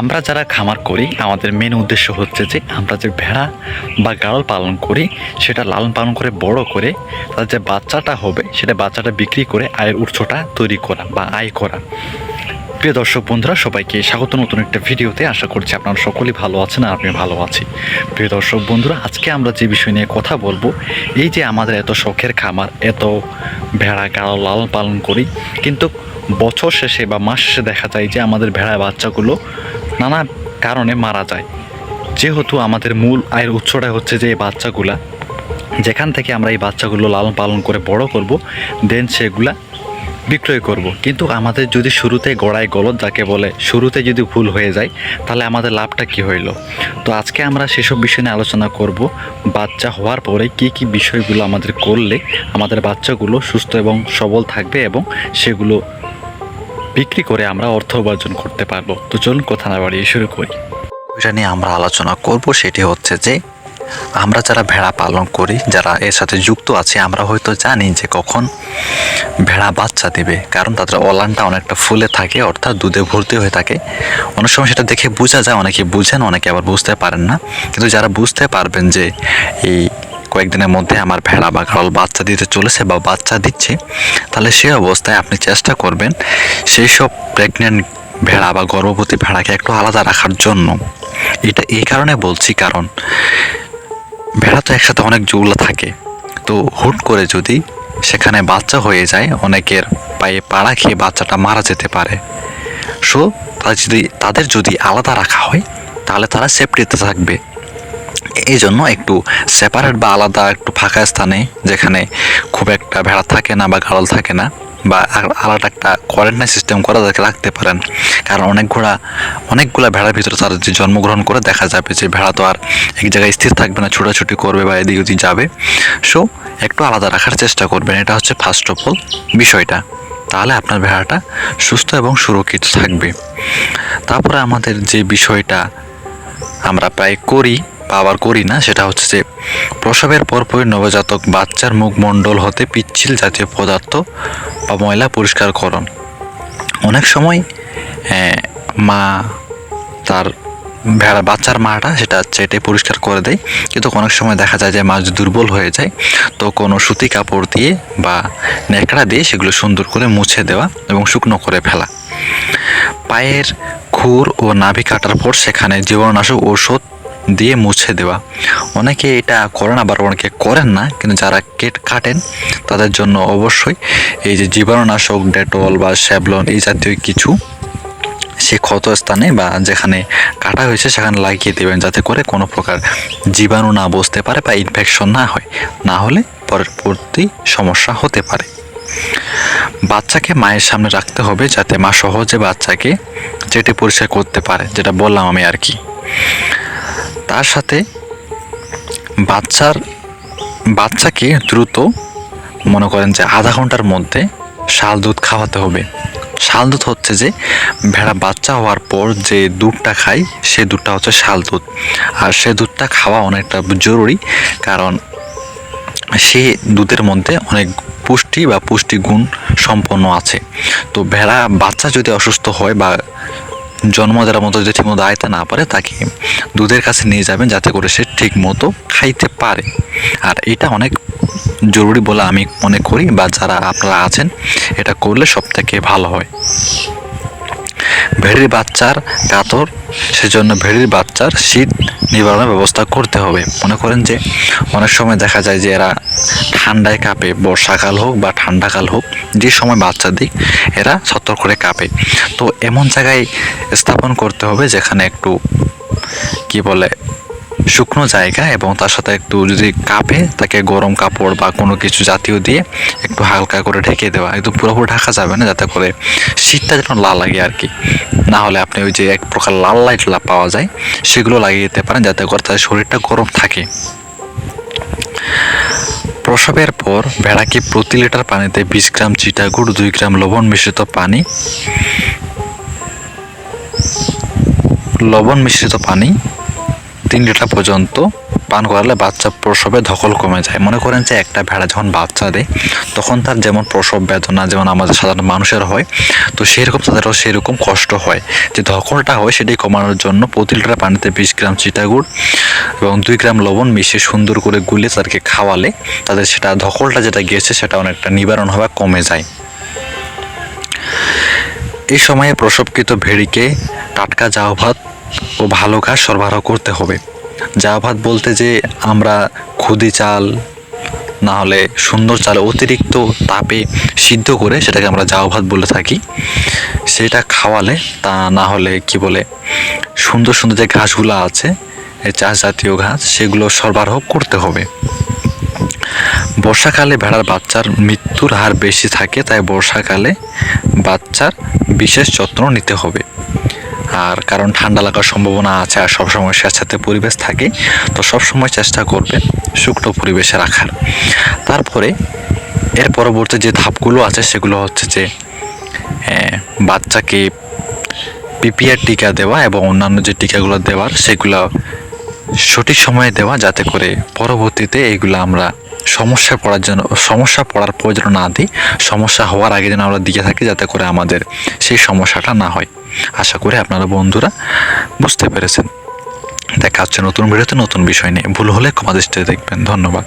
আমরা যারা খামার করি, আমাদের মেন উদ্দেশ্য হচ্ছে যে আমরা যে ভেড়া বা গাড়ল পালন করি, সেটা লালন পালন করে, বড় করে তার যে বাচ্চাটা হবে, সেটা বাচ্চাটা বিক্রি করে আয়ের উৎসটা তৈরি করা বা আয় করা। প্রিয় দর্শক বন্ধুরা, সবাইকে স্বাগত। নতুন একটা ভিডিওতে আশা করছি আপনারা সকলেই ভালো আছেন আর আমি ভালো আছি। প্রিয় দর্শক বন্ধুরা, আজকে আমরা যে বিষয় নিয়ে কথা বলব, এই যে আমাদের এত শখের খামার, এত ভেড়া, গাড়ল লালন পালন করি, কিন্তু বছর শেষে বা মাস শেষে দেখা যায় যে আমাদের ভেড়া বাচ্চাগুলো নানা কারণে মারা যায়। যেহেতু আমাদের মূল আয়ের উৎসটা হচ্ছে যে এই বাচ্চাগুলা, যেখান থেকে আমরা এই বাচ্চাগুলো লালন পালন করে বড় করব দেন সেগুলা বিক্রয় করব। কিন্তু আমাদের যদি শুরুতে গড়ায় গলত যাকে বলে, শুরুতে যদি ভুল হয়ে যায়, তাহলে আমাদের লাভটা কি হইল? তো আজকে আমরা সেসব বিষয় নিয়ে আলোচনা করব, বাচ্চা হওয়ার পরে কি কি বিষয়গুলো আমাদের করলে আমাদের বাচ্চাগুলো সুস্থ এবং সবল থাকবে এবং সেগুলো বিক্রি করে আমরা অর্থ উপার্জন করতে পারব। তো চলুন কথা না বাড়িয়ে শুরু করি। এটা নিয়ে আমরা আলোচনা করব সেটি হচ্ছে যে, আমরা যারা ভেড়া পালন করি, যারা এর সাথে যুক্ত আছে, আমরা হয়তো জানি যে কখন ভেড়া বাচ্চা দেবে। কারণ তাদের অলানটা অনেকটা ফুলে থাকে, অর্থাৎ দুধে ভর্তি হয়ে থাকে। অনেক সময় সেটা দেখে বোঝা যায়, অনেকে বুঝেন, অনেকে আবার বুঝতে পারেন না। কিন্তু যারা বুঝতে পারবেন যে এই কয়েকদিনের মধ্যে আমার ভেড়া বা গাড়ল বাচ্চা দিতে চলেছে বা বাচ্চা দিচ্ছে, তাহলে সেই অবস্থায় আপনি চেষ্টা করবেন সেই সব প্রেগনেন্ট ভেড়া বা গর্ভবতী ভেড়াকে একটু আলাদা রাখার জন্য। এটা এই কারণে বলছি, কারণ ভেড়া তো একসাথে অনেক জৌলা থাকে। তো হুট করে যদি সেখানে বাচ্চা হয়ে যায়, অনেকের পায়ে পাড়া খেয়ে বাচ্চাটা মারা যেতে পারে। সো তাদের যদি তাদের যদি আলাদা রাখা হয়, তাহলে তারা সেফটিতে থাকবে। এই জন্য একটু সেপারেট বা আলাদা একটু ফাঁকা স্থানে যেখানে খুব একটা ভেড়া থাকে না বা গাড়ল থাকে না বা আলাদা একটা কোয়ারেন্টাইন সিস্টেম করে তাদেরকে রাখতে পারেন। কারণ অনেক ঘোড়া অনেকগুলো ভেড়ার ভিতরে তারা যে জন্মগ্রহণ করে দেখা যাবে যে ভেড়া তো আর এক জায়গায় স্থির থাকবে না, ছোটাছুটি করবে বা এদিক ওদিক যাবে। সো একটু আলাদা রাখার চেষ্টা করবেন। এটা হচ্ছে ফার্স্ট অফ অল বিষয়টা। তাহলে আপনার ভেড়াটা সুস্থ এবং সুরক্ষিত থাকবে। তারপরে আমাদের যে বিষয়টা আমরা প্রায় করি আবার করি না সেটা হচ্ছে যে প্রসবের পরপরই নবজাতক বাচ্চার মুখমণ্ডল হতে পিচ্ছিল জাতীয় পদার্থ বা ময়লা পরিষ্কারকরণ। অনেক সময় আহ, মা তার ভেড়া বাচ্চার মাটা সেটা চেটে পরিষ্কার করে দেয়। কিন্তু অনেক সময় দেখা যায় যে মাছ দুর্বল হয়ে যায় তো কোনো সুতি কাপড় দিয়ে বা ন্যাকড়া দিয়ে সেগুলো সুন্দর করে মুছে দেওয়া এবং শুকনো করে ফেলা। পায়ের খুর ও নাভি কাটার পর সেখানে জীবাণুনাশক ঔষধ দিয়ে মুছে দেওয়া। অনেকে এটা করেন, আবার অনেকে করেন না, কিন্তু যারা কেট কাটেন তাদের জন্য অবশ্যই এই যে জীবাণুনাশক ডেটল বা শ্যাবলন এই জাতীয় কিছু, সে ক্ষত স্থানে বা যেখানে কাটা হয়েছে, সেখানে লাগিয়ে দেবেন যাতে করে কোনো প্রকার জীবাণু না বসতে পারে বা ইনফেকশন না হয়। না হলে পরবর্তী সমস্যা হতে পারে। বাচ্চাকে মায়ের সামনে রাখতে হবে যাতে মা সহজে বাচ্চাকে চেটে পরিষ্কার করতে পারে, যেটা বললাম আমি আর কি। তার সাথে বাচ্চার বাচ্চাকে দ্রুত মনে করেন যে আধা ঘণ্টার মধ্যে শাল দুধ খাওয়াতে হবে। শাল দুধ হচ্ছে যে ভেড়া বাচ্চা হওয়ার পর যে দুধটা খায়, সে দুধটা হচ্ছে শাল দুধ। আর সে দুধটা খাওয়া অনেকটা জরুরি কারণ সে দুধের মধ্যে অনেক পুষ্টি বা পুষ্টিগুণ সম্পন্ন আছে। তো ভেড়া বাচ্চা যদি অসুস্থ হয় বা জন্ম দেওয়ার মতো যদি ঠিকমতো আয়তে না পারে, তাকে দুধের কাছে নিয়ে যাবেন যাতে করে সে ঠিক মতো খাইতে পারে। আর এটা অনেক জরুরি বলে আমি মনে করি বা যারা আপনারা আছেন, এটা করলে সব থেকে ভালো হয়। ভেড়ির বাচ্চার কাতর, সেজন্য ভেড়ির বাচ্চার শীত নিবারণের ব্যবস্থা করতে হবে। মনে করেন যে, অনেক সময় দেখা যায় যে এরা ঠান্ডায় কাঁপে, বর্ষাকাল হোক বা ঠান্ডাকাল হোক, যে সময় বাচ্চা দিক, এরা সতর্ক করে কাঁপে। তো এমন জায়গায় স্থাপন করতে হবে যেখানে একটু, কি বলে শুকনো জায়গা এবং তার সাথে একটু যদি কাঁপে, তাকে গরম কাপড় বা কোনো কিছু জাতীয় দিয়ে একটু হালকা করে ঢেকে দেওয়া। একদম পুরোপুরি ঢাকা যাবে না, যাতে করে শীতটা যেন লাল লাগে আর কি। না হলে আপনি ওই যে এক প্রকার লাল লাইট পাওয়া যায়, সেগুলো লাগিয়ে দিতে পারেন, যাতে করে তাদের শরীরটা গরম থাকে। প্রসবের পর ভেড়াকে প্রতি লিটার পানিতে বিশ গ্রাম চিটা চিটাগুড় দুই গ্রাম লবণ মিশ্রিত পানি, লবণ মিশ্রিত পানি তিন লিটার পর্যন্ত পান করালে বাচ্চা প্রসবে ধকল কমে যায়। মনে করেন যে একটা ভেড়া যখন বাচ্চা দেয়, তখন তার যেমন প্রসব বেদনা, যেমন আমাদের সাধারণ মানুষের হয়, তো সেরকম তাদেরও সেরকম কষ্ট হয়। যে ধকলটা হয় সেটি কমানোর জন্য প্রতি লিটার পানিতে বিশ গ্রাম চিটাগুড় এবং দুই গ্রাম লবণ মিশিয়ে সুন্দর করে গুলে তাদেরকে খাওয়ালে তাদের সেটা ধকলটা যেটা গিয়েছে সেটা অনেকটা নিবারণ হবে কমে যায়। এই সময়ে প্রসবকৃত ভেড়িকে টাটকা জাউ ভাত ও ভালো ঘাস সরবরাহ করতে হবে। জাউ ভাত বলতে যে, আমরা খুদি চাল, না হলে সুন্দর চাল অতিরিক্ত তাপে সিদ্ধ করে সেটাকে আমরা জাউ ভাত বলে থাকি। সেটা খাওয়ালে তা না হলে কি বলে, সুন্দর সুন্দর যে ঘাসগুলো আছে চাষ জাতীয় ঘাস, সেগুলো সরবরাহ করতে হবে। বর্ষাকালে ভেড়ার বাচ্চার মৃত্যুর হার বেশি থাকে, তাই বর্ষাকালে বাচ্চার বিশেষ যত্ন নিতে হবে। আর কারণ ঠান্ডা লাগার সম্ভাবনা আছে আর সবসময় স্বেচ্ছাতে পরিবেশ থাকে, তো সবসময় চেষ্টা করবে শুকনো পরিবেশে রাখার। তারপরে এর পরবর্তী যে ধাপগুলো আছে সেগুলো হচ্ছে যে বাচ্চাকে পিপিআর টিকা দেওয়া এবং অন্যান্য যে টিকাগুলো দেওয়ার সেগুলো সঠিক সময়ে দেওয়া যাতে করে পরবর্তীতে এইগুলো আমরা সমস্যা পড়ার জন্য সমস্যা পড়ার প্রয়োজন না দিই, সমস্যা হওয়ার আগে যেন আমরা দিকে থাকি যাতে করে আমাদের সেই সমস্যাটা না হয়। আশা করি আপনারা বন্ধুরা বুঝতে পেরেছেন। দেখা হচ্ছে নতুন ভিডিওতে নতুন বিষয় নিয়ে। ভুল হলে ক্ষমা দেখবেন। ধন্যবাদ।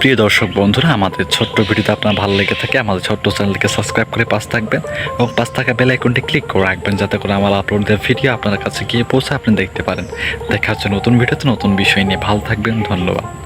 প্রিয় দর্শক বন্ধুরা, আমাদের ছোট্ট ভিডিওতে আপনার ভালো লেগে থাকে, আমাদের ছোট্ট চ্যানেলকে সাবস্ক্রাইব করে পাশ থাকবেন এবং পাশ থাকা বেল আইকনটি ক্লিক করে রাখবেন যাতে করে আমার আপলোড দেওয়া ভিডিও আপনার কাছে গিয়ে পৌঁছে আপনি দেখতে পারেন। দেখা হচ্ছে নতুন ভিডিওতে নতুন বিষয় নিয়ে। ভালো থাকবেন। ধন্যবাদ।